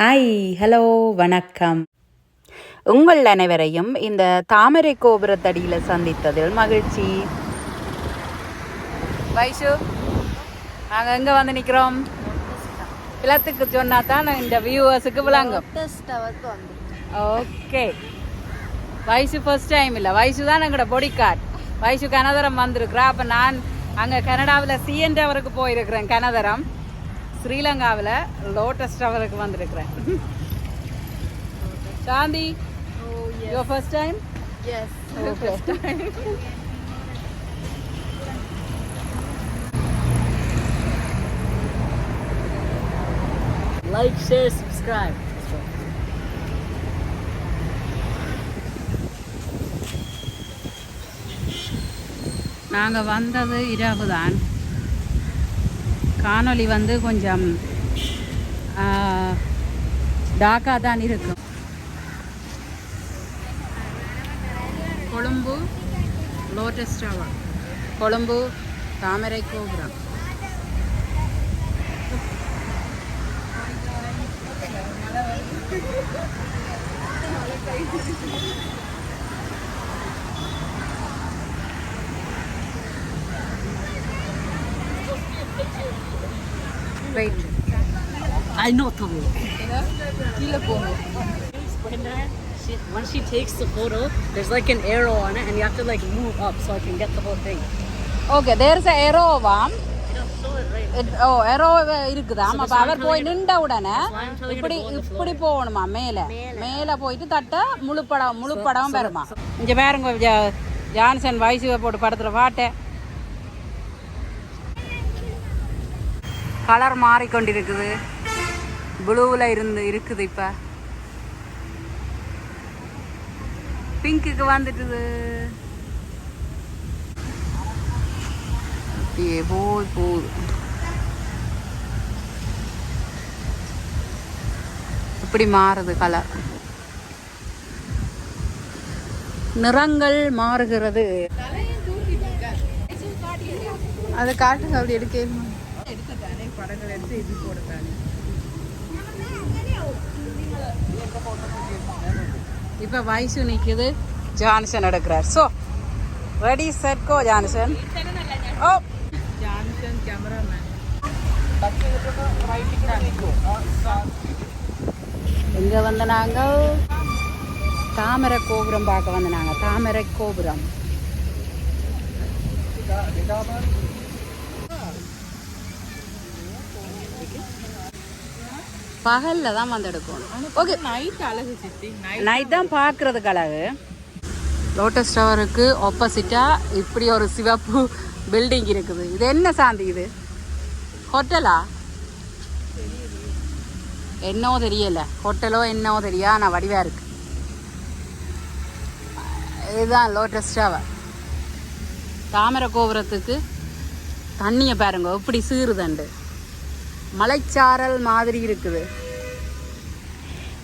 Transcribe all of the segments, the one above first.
Hi hello வணக்கம். உங்கள் அனைவரையும் இந்த தாமரை கோபுரத்தடியில் சந்தித்ததில் மகிழ்ச்சி. வைஷு நாங்கள் எங்கே வந்து நிற்கிறோம் பிளத்துக்கு சொன்னா தான் இந்த வியூவர்ஸுக்கு விளங்கும். ஓகே வயசு ஃபர்ஸ்ட் டைம் இல்லை. வயசு தான் எங்களோட பொடி கார்டு வயசு கனதரம் வந்திருக்கிறா அப்போ நான் அங்கே கனடாவில் சிஎன் டவருக்கு போயிருக்கிறேன் கனதரம் ஸ்ரீலங்காவில் லோட்டஸ் டவருக்கு வந்திருக்கிறேன். Shanthi yo first time Yes. Okay Like, share, subscribe. நாங்கள் வந்தது இரவு தான் காணொளி வந்து கொஞ்சம் டாக்காக தான் இருக்கும் கொழும்பு லோட்டஸ் டவர் கொழும்பு தாமரை கோபுரம். Wait I know Tamil. Brenda, she, once she takes the photo, there's like an arrow on it, and you have to like move up so I can get the whole thing. You know, show it right. ஓ எரோ இருக்குதாம் அப்ப அவர் போய் நின்ற உடனே இப்படி. இப்படி போகணுமா மேல மேல போயிட்டு தட்ட முழு படம் முழு படம் வருமா இங்க பாருங்க ஜா- ஜான்சன் வயசுவை போட்டு படத்துல பாட்டேன் கலர் மாறிக்கொண்டிருக்குது. ப்ளூவில் இருந்து இருக்குது இப்போ. பிங்க்குக்கு வந்துட்டுது. அப்படியே போய் போகுது. இப்படி மாறுது கலர் நிறங்கள் மாறுகிறது. அதை காட்டுங்க அப்படி எடுக்க இப்போ வயசு நிற்குது ஜான்சன் எடுக்கிறார் so ready set go Johnson oh Johnson cameraman இங்கே வந்து நாங்கள் தாமரை கோபுரம் பார்க்க வந்து நாங்கள் தாமரை கோபுரம் பகல்ல தான் வந்து எடுக்கணும். ஓகே நைட் அழகு சித்தி. நைட் தான் பார்க்கறதுக்கு அழகு. லோட்டஸ் டவருக்கு ஆப்போசிட்டாக இப்படி ஒரு சிவப்பு பில்டிங் இருக்குது. இது என்ன சாந்தி இது? ஹோட்டலா என்னவோ தெரியல. ஹோட்டலோ என்னவோ தெரியா நான் வடிவாக இருக்கு. இதுதான் லோட்டஸ் டவர் தாமரை கோபுரத்துக்கு தண்ணியை பாருங்க. எப்படி சீறுதண்டு மலைச்சாரல் மாதிரி இருக்குது.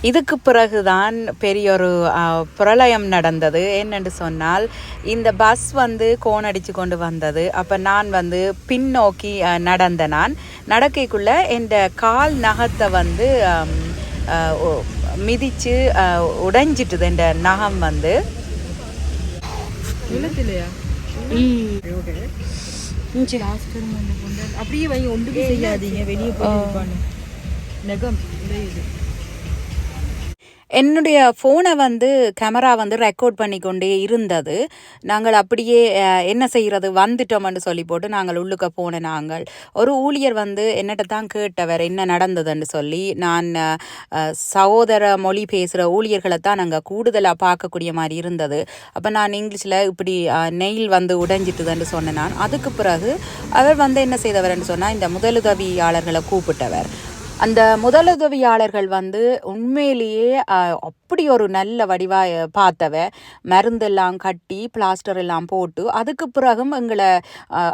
இதுக்கு பிறகுதான் பெரிய ஒரு பிரளயம் நடந்தது. என்னென்று சொன்னால் இந்த பஸ் வந்து கோணடிச்சு கொண்டு வந்தது. அப்போ நான் வந்து பின்னோக்கி நடந்த நான். நடக்கைக்குள்ள என் கால் நகத்தை வந்து ஆ, உடைஞ்சிட்டுது என் நகம் வந்து. இல்லத்திலையா அப்படியே வை ஒன்றுமே செய்யாதீங்க. வெளியே போய் நெகம் உடையுது என்னுடைய ஃபோனை வந்து கேமரா வந்து ரெக்கார்ட் பண்ணி கொண்டே இருந்தது. நாங்கள் அப்படியே என்ன செய்கிறது வந்துட்டோம்னு சொல்லி போட்டு நாங்கள் உள்ளுக்க போன நாங்கள். ஒரு ஊழியர் வந்து என்னட்ட தான் கேட்டவர் என்ன நடந்ததுன்னு சொல்லி நான் சகோதர மொழி பேசுகிற ஊழியர்களை தான் நாங்கள் கூடுதலாக பார்க்கக்கூடிய மாதிரி இருந்தது. அப்போ நான் இங்கிலீஷில் இப்படி நெயில் வந்து உடைஞ்சிட்டுதுன்னு சொன்னேன் நான். அதுக்கு பிறகு அவர் வந்து என்ன செய்தவர்னு சொன்னால் இந்த முதலுதவியாளர்களை கூப்பிட்டவர். அந்த முதலுதவியாளர்கள் வந்து உண்மையிலேயே அப்படி ஒரு நல்ல வடிவாக பார்த்தவ மருந்தெல்லாம் கட்டி பிளாஸ்டர் எல்லாம் போட்டு அதுக்கு பிறகும் எங்களை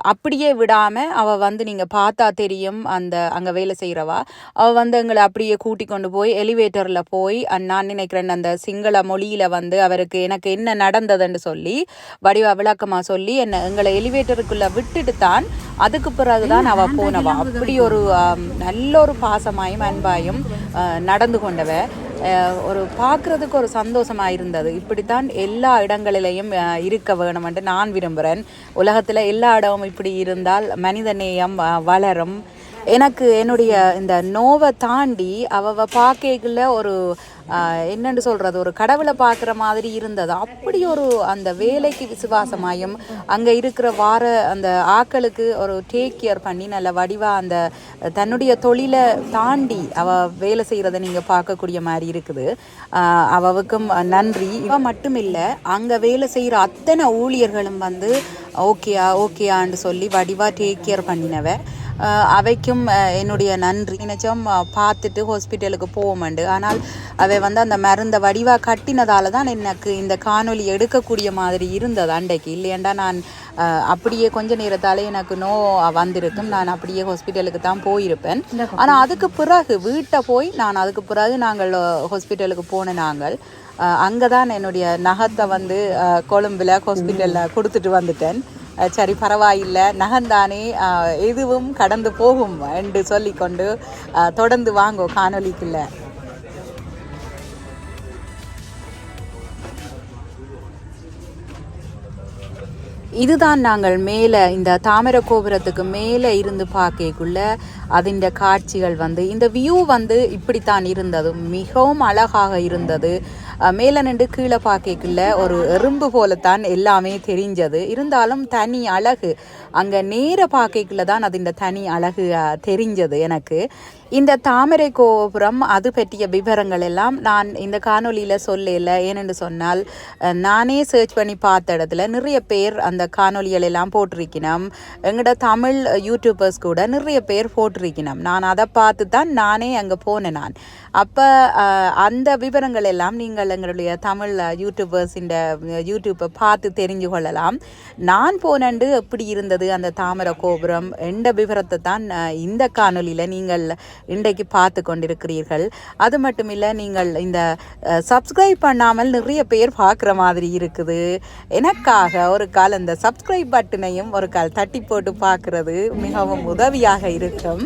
அப்படியே விடாமல் அவள் வந்து நீங்கள் பார்த்தா தெரியும் அந்த அங்கே வேலை செய்கிறவா அவள் வந்து எங்களை அப்படியே கூட்டி கொண்டு போய் எலிவேட்டரில் போய் நான் நினைக்கிறேன் அந்த சிங்கள மொழியில் வந்து அவருக்கு எனக்கு என்ன நடந்ததுன்னு சொல்லி வடிவா விளக்கமாக சொல்லி என்னை எங்களை எலிவேட்டருக்குள்ளே விட்டுட்டு தான் அதுக்கு பிறகுதான் அவ போனவா. அப்படி ஒரு நல்ல ஒரு பாசமாயும் அன்பாயும் நடந்து கொண்டவ. ஒரு பார்க்குறதுக்கு ஒரு சந்தோஷமாக இருந்தது. இப்படித்தான் எல்லா இடங்களிலையும் இருக்க வேணும்ன்ட்டு நான் விரும்புகிறேன் உலகத்தில் எல்லா இடமும் இப்படி இருந்தால் மனித நேயம் வளரும். எனக்கு என்னுடைய இந்த நோவை தாண்டி அவ பார்க்கல ஒரு ஆஹ், என்னன்னு சொல்கிறது ஒரு கடவுளை பார்க்குற மாதிரி இருந்தது. அப்படி ஒரு அந்த வேலைக்கு விசுவாசமாயும் அங்கே இருக்கிற வார அந்த ஆக்களுக்கு ஒரு டேக் கேர் பண்ணி நல்ல வடிவாக அந்த தன்னுடைய தொழிலை தாண்டி அவள் வேலை செய்கிறத நீங்கள் பார்க்கக்கூடிய மாதிரி இருக்குது. அவளுக்கும் அவவுக்கும் நன்றி. இவ மட்டும் இல்லை அங்கே வேலை செய்கிற அத்தனை ஊழியர்களும் வந்து ஓகேயா ஓகேயான்னு சொல்லி வடிவாக டேக் கேர் பண்ணினவ. அவைக்கும் என்னுடைய நன்றி நினைச்சோம் பார்த்துட்டு ஹாஸ்பிட்டலுக்கு போவோமண்டு ஆனால் அவை வந்து அந்த மருந்தை வடிவாக கட்டினதால தான் எனக்கு இந்த காணொளி எடுக்கக்கூடிய மாதிரி இருந்தது அண்டைக்கு இல்லையண்டா நான் அப்படியே கொஞ்ச நேரத்தாலே எனக்கு நோ வந்திருக்கும் நான் அப்படியே ஹாஸ்பிட்டலுக்கு தான் போயிருப்பேன் ஆனால் அதுக்கு பிறகு வீட்டை போய் நான் அதுக்கு பிறகு நாங்கள் ஹாஸ்பிட்டலுக்கு போன நாங்கள் அங்கே தான் என்னுடைய நகத்தை வந்து கொழும்புல ஹாஸ்பிட்டலில் கொடுத்துட்டு வந்துட்டேன் சரி பரவாயில்லை. நகந்தானே எதுவும் கடந்து போகும் என்று சொல்லிக்கொண்டு தொடர்ந்து வாங்கோ காணொலிக்குள்ள. இதுதான் நாங்கள் மேலே இந்த தாமரை கோபுரத்துக்கு மேலே இருந்து பார்க்கக்குள்ள அதன் காட்சிகள் வந்து இந்த வியூ வந்து இப்படித்தான் இருந்தது. மிகவும் அழகாக இருந்தது. மேலே நின்று கீழே பார்க்கக்குள்ள ஒரு எறும்பு போலத்தான் எல்லாமே தெரிஞ்சது. இருந்தாலும் தனி அழகு. அங்கே நேர பார்க்கக்குள்ள தான் அதின் தனி அழகு தெரிஞ்சது எனக்கு. இந்த தாமரை கோபுரம் அது பற்றிய விவரங்கள் எல்லாம் நான் இந்த காணொளியில் சொல்லல. ஏனென்று சொன்னால் நானே சர்ச் பண்ணி பார்த்த இடத்துல நிறைய பேர் அந்த காணொளிகள் எல்லாம் போட்டிருக்கணும் எங்களோட தமிழ் யூடியூபர்ஸ் கூட நிறைய பேர் போட்டிருக்கணும் நான் அதை பார்த்து தான் நானே அங்கே போனேன் நான். அப்போ அந்த விவரங்கள் எல்லாம் நீங்கள் எங்களுடைய தமிழ் யூடியூபர்ஸ் இந்த யூடியூப்பை பார்த்து தெரிஞ்சு கொள்ளலாம். நான் போனண்டு எப்படி இருந்தது அந்த தாமர கோபுரம்? எந்த விவரத்தை தான் இந்த காணொளியில் நீங்கள் இன்றைக்கு பார்த்து கொண்டிருக்கிறீர்கள். அது மட்டும் இல்லை நீங்கள் இந்த சப்ஸ்கிரைப் பண்ணாமல் நிறைய பேர் பார்க்குற மாதிரி இருக்குது. எனக்காக ஒரு கால் அந்த சப்ஸ்கிரைப் பட்டனையும் ஒரு கால் தட்டி போட்டு பார்க்குறது மிகவும் உதவியாக இருக்கும்.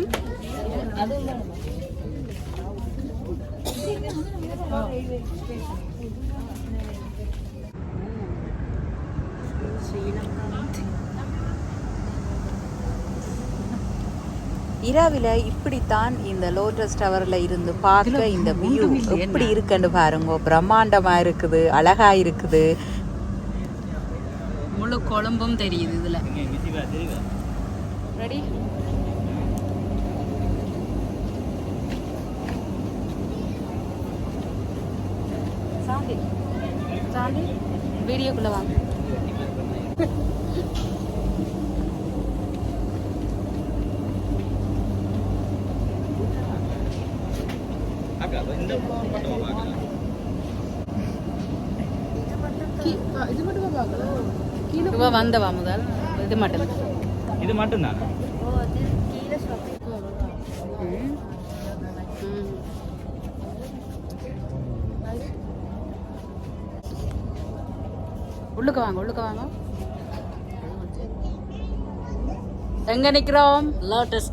இரவில் இப்படித்தான் இந்த லோட்டஸ் டவரில் இருந்து பார்க்க இந்த வியூ எப்படி இருக்குன்னு பாருங்க. பிரம்மாண்டமா இருக்குது அழகா இருக்குது. முழு கொழும்பும் தெரியுது இதுல. ரெடி சாந்தி சாந்தி வீடியோக்குள்ள வாங்க. இவ வந்தவா முதல்? இது மட்டும். இது மட்டும்தான்? ம். உள்ளுக்க வாங்க உள்ளுக்க வாங்க. எங்க நிக்கிறோம்? Lotus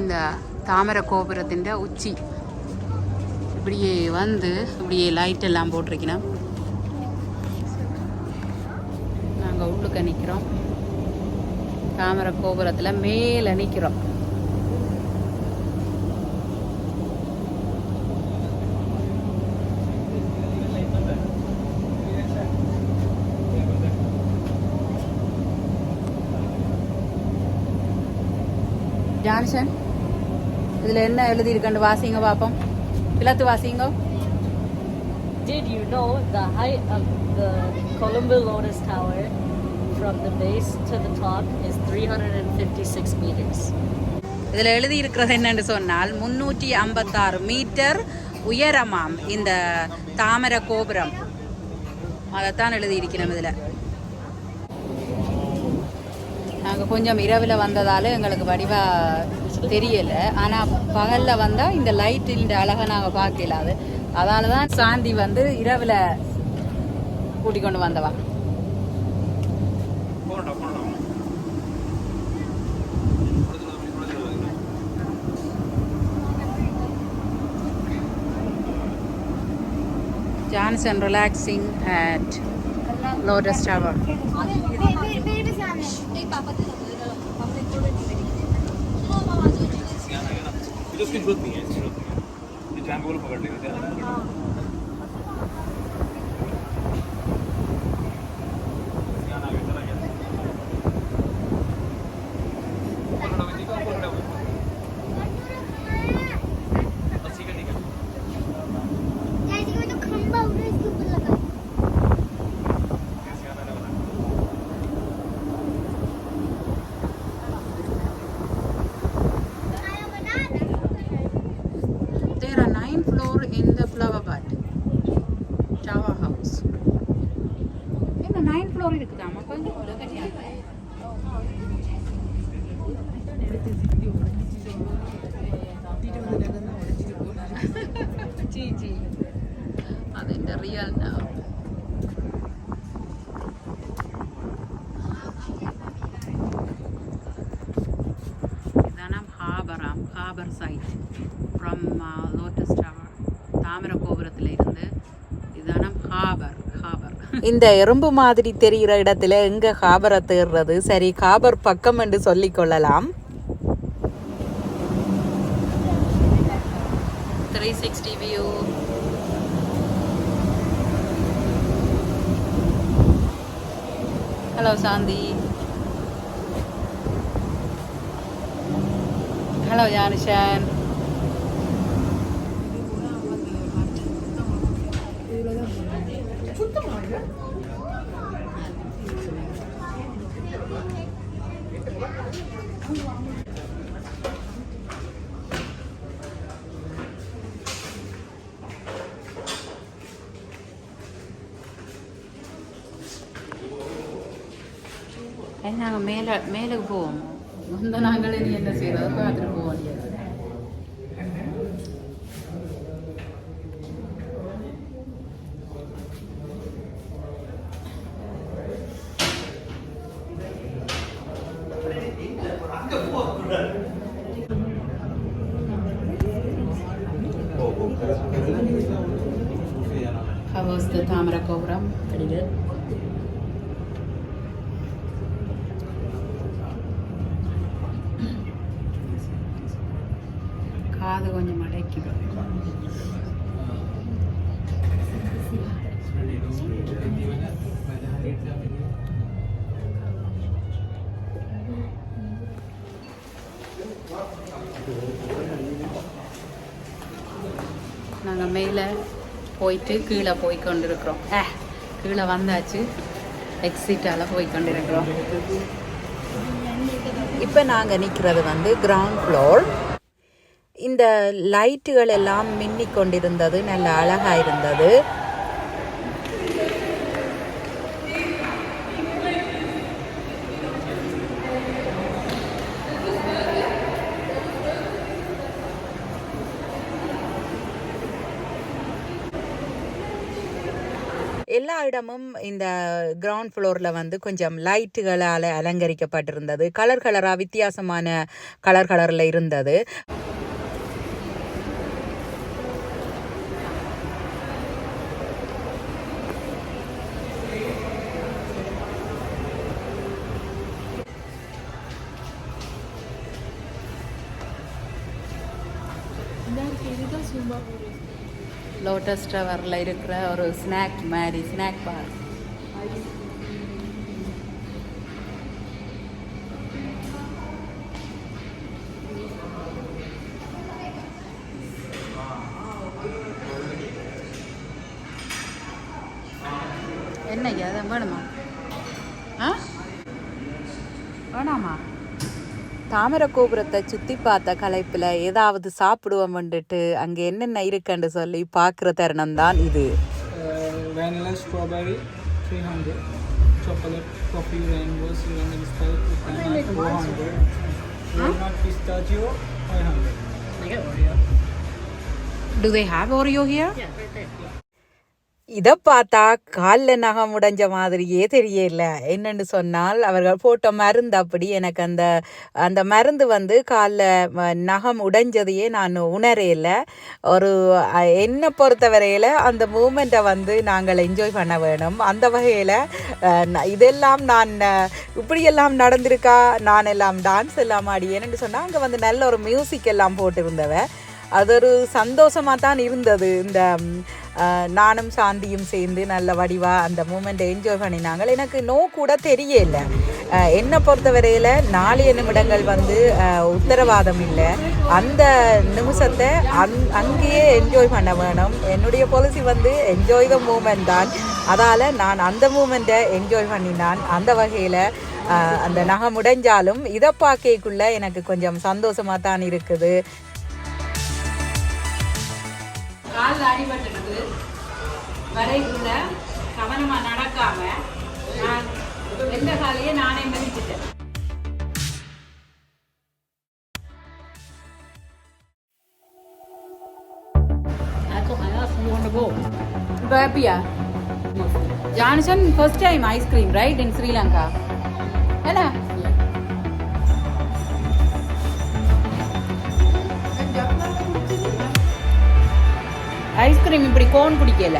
இந்த தாமரை கோபுரத்தின் உச்சி. இப்படியே வந்து இப்படியே லைட் எல்லாம் போட்டிருக்கணும். நாங்கள் உள்ளுக்க நிற்கிறோம் தாமரை கோபுரத்தில் மேலே நிற்கிறோம் ஜான்சன்? எழுதியிருக்கண்டு வாசிங்க பார்ப்போம். பிளத்து வாசிங்க. Did you know the height of the Colombo Lotus Tower from the base to the top is 356 meters? இதில் எழுதியிருக்கிறது என்னன்னு சொன்னால் முன்னூற்றி ஐம்பத்தாறு மீட்டர் உயரமாம் இந்த தாமரை கோபுரம். அதைத்தான் எழுதியிருக்கிறோம் இதில். நாங்கள் கொஞ்சம் இரவில் வந்ததால் எங்களுக்கு வடிவாக தெரியலை. ஆனால் பகலில் வந்தால் இந்த லைட்டின் அழகை நாங்கள் பார்க்கல அது. அதனால தான் சாந்தி வந்து இரவில் கூட்டிக் கொண்டு வந்தவா. Johnson relaxing at Lotus Tower. तो उसकी ज़रूरत नहीं है ज़रूरत नहीं है। जहाँ को पकड़ लेंगे என்ன நைன் ஃப்ளோர் இருக்குதாமா கொஞ்சம் ஜி ஜி அது இந்த ரியல் இதானாம் ஹாபராம் harbour side from lotus tower தாமிர கோபுரத்தில் இருந்து இதானாம் ஹாபர் ஹாபர் இந்த எறும்பு மாதிரி தெரிகிற இடத்துல எங்க காபரை தேடுறது சரி காபர் பக்கம் என்று சொல்லிக் கொள்ளலாம். Three sixty view hello Shanthi hello Yanishan நாங்கள் மேலே மேலுக்கு போவோம் வந்த நாங்களே நீ என்ன செய்யறது பார்த்துட்டு போக வேண்டியது How was the Tamara Kopuram? Pretty good. காது கொஞ்சம் அடைக்குது நாங்கள் மேலே போயிட்டு கீழே போய் கொண்டிருக்கிறோம். ஏ கீழே வந்தாச்சு. எக்ஸிட்டால் போய் கொண்டிருக்கிறோம். இப்போ நாங்கள் நிற்கிறது வந்து கிரவுண்ட் ஃப்ளோர் இந்த லைட்டுகள் எல்லாம் மின்னி கொண்டிருந்தது நல்ல அழகாக இருந்தது எல்லா இடமும் இந்த கிரவுண்ட் ஃப்ளோரில் வந்து கொஞ்சம் லைட்டுகளால் அலங்கரிக்கப்பட்டிருந்தது. கலர் கலராக வித்தியாசமான கலர் கலரில் இருந்தது. லோட்டஸ் டவரில் இருக்கிற ஒரு ஸ்நாக் மாதிரி ஸ்நாக் பார் என்னய்யா அதான் வேணுமா ஆ வேணாமா தாமரை கோபுரத்தை சுற்றி பார்த்த களைப்பில் ஏதாவது சாப்பிடுவோம்ன்ட்டு அங்கே என்னென்ன இருக்குன்னு சொல்லி பார்க்குற தருணம் தான் இது uh, vanilla strawberry 300 chocolate coffee rainbow cinnamon pistachio 400 walnut pistachio 500 I get Oreo. Do they have Oreo here Yeah, right there. இதை பார்த்தா காலில் நகம் உடைஞ்ச மாதிரியே தெரியல. என்னென்னு சொன்னால் அவர்கள் போட்ட மருந்து அப்படி. எனக்கு அந்த அந்த மருந்து வந்து காலில் நகம் உடைஞ்சதையே நான் உணரையில் ஒரு என்னை பொறுத்த வரையில் அந்த மூமெண்ட்டை வந்து நாங்கள் என்ஜாய் பண்ண வேணும். அந்த வகையில் இதெல்லாம் நான் இப்படியெல்லாம் நடந்திருக்கா? நான் எல்லாம் டான்ஸ் எல்லாம் ஆடி. என்னென்னு சொன்னால் அங்கே வந்து நல்ல ஒரு மியூசிக் எல்லாம் போட்டிருந்தவன் அது ஒரு சந்தோஷமாக தான் இருந்தது. இந்த நானும் சாந்தியும் சேர்ந்து நல்ல வடிவாக அந்த மூமெண்ட்டை என்ஜாய் பண்ணினாங்க. எனக்கு நோ கூட தெரியல. என்னை என்னை பொறுத்தவரையில் நாளைய நிமிடங்கள் வந்து உத்தரவாதம் இல்லை. அந்த நிமிஷத்தை அங் அங்கேயே என்ஜாய் பண்ண வேணும். என்னுடைய பாலிசி வந்து என்ஜாய் த மூமெண்ட் தான். அதால் நான் அந்த மூமெண்ட்டை என்ஜாய் பண்ணினான். அந்த வகையில் அந்த நகை முடிஞ்சாலும் இதை பார்க்கக்குள்ளே எனக்கு கொஞ்சம் சந்தோஷமாக தான் இருக்குது. காலில் அடிபட்டுருக்கு வரைக்குள்ள கவனமாக நடக்காம நான் எந்த காலையே நானே மதிச்சிட்டேன். இப்போ ஹாப்பியா Johnson first time ice cream right in Sri Lanka என்ன? ஐஸ்கிரீம் இப்படி கோன் குடிக்கல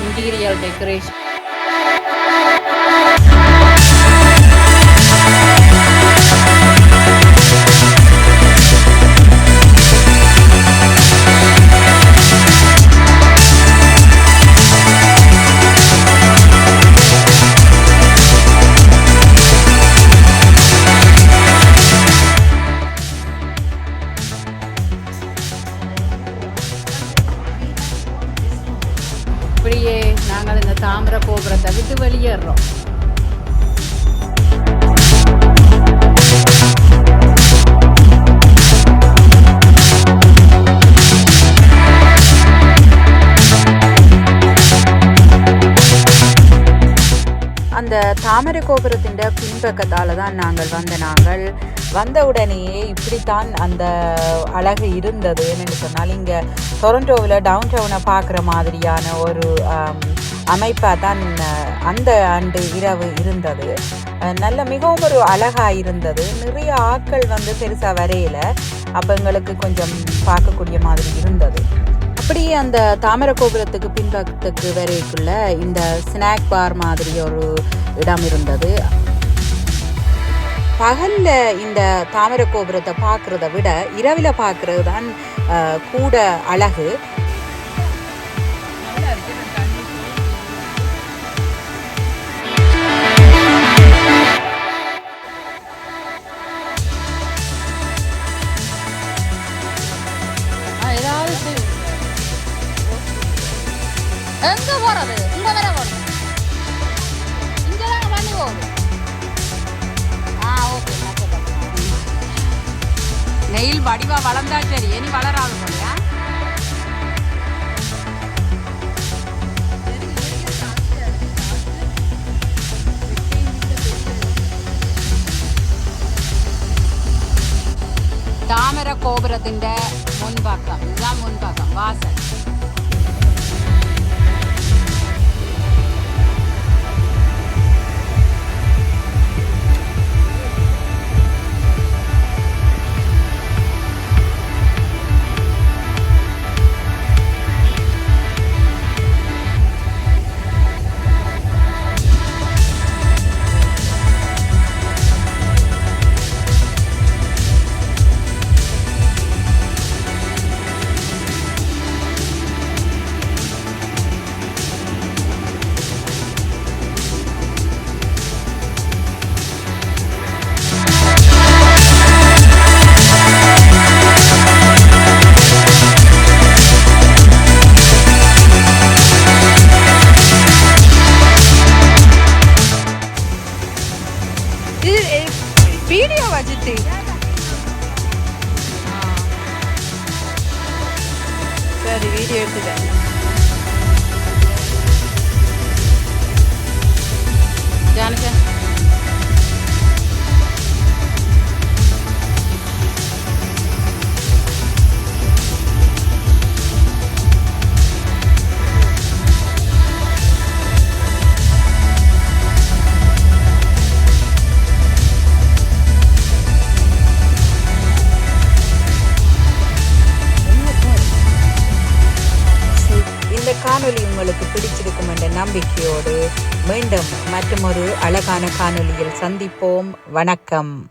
இன்டீரியல் டெக்கரேஷன் அந்த தாமரை கோபுரத்தின் பின்பக்கத்தால் தான் நாங்கள் வந்த நாங்கள். வந்த உடனேயே இப்படித்தான் அந்த அழகு இருந்தது என்னென்னு சொன்னால் இங்கே டொரண்டோவில் டவுன் டவுனை பார்க்குற மாதிரியான ஒரு அமைப்பாக தான் அந்த ஆண்டு இரவு இருந்தது. நல்ல மிகவும் ஒரு அழகாக இருந்தது. நிறைய ஆட்கள் வந்து பெருசாக வரையில. அப்போ எங்களுக்கு கொஞ்சம் பார்க்கக்கூடிய மாதிரி இருந்தது. அப்படியே அந்த தாமரை கோபுரத்துக்கு பின்பக்கத்துக்கு வரைக்குள்ள இந்த ஸ்நாக் பார் மாதிரி ஒரு இடம் இருந்தது. பகல்ல இந்த தாமரை கோபுரத்தை பார்க்கறத விட இரவில் பார்க்கறது தான் கூட அழகு. കോപുരത്തിന്റെ മുൻഭാഗം ഇതാ நம்பிக்கையோடு மற்றொரு அழகான காணொலியில் சந்திப்போம். வணக்கம்.